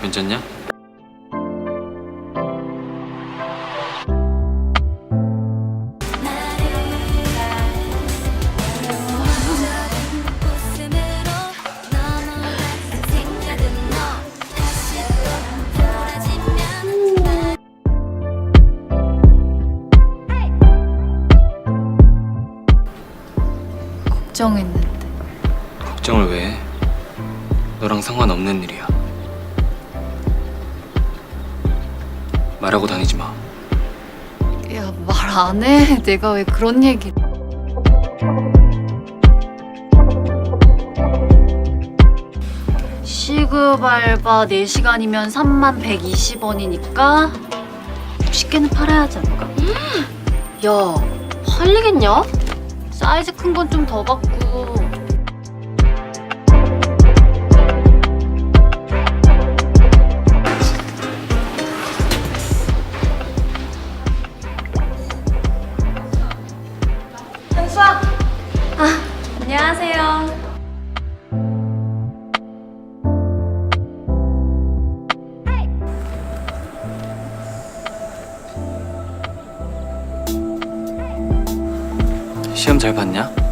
괜찮냐? 걱정했는데 걱정을 왜 해? 너랑 상관없는 일이야. 말하고 다니지 마. 야 말 안 해 내가 왜 그런 얘기 시급 알바 4시간이면 3만 120원이니까 60개는 팔아야지 않을까? 야, 팔리겠냐? 사이즈 큰 건 좀 더 받고 안녕하세요. 시험 잘 봤냐? 응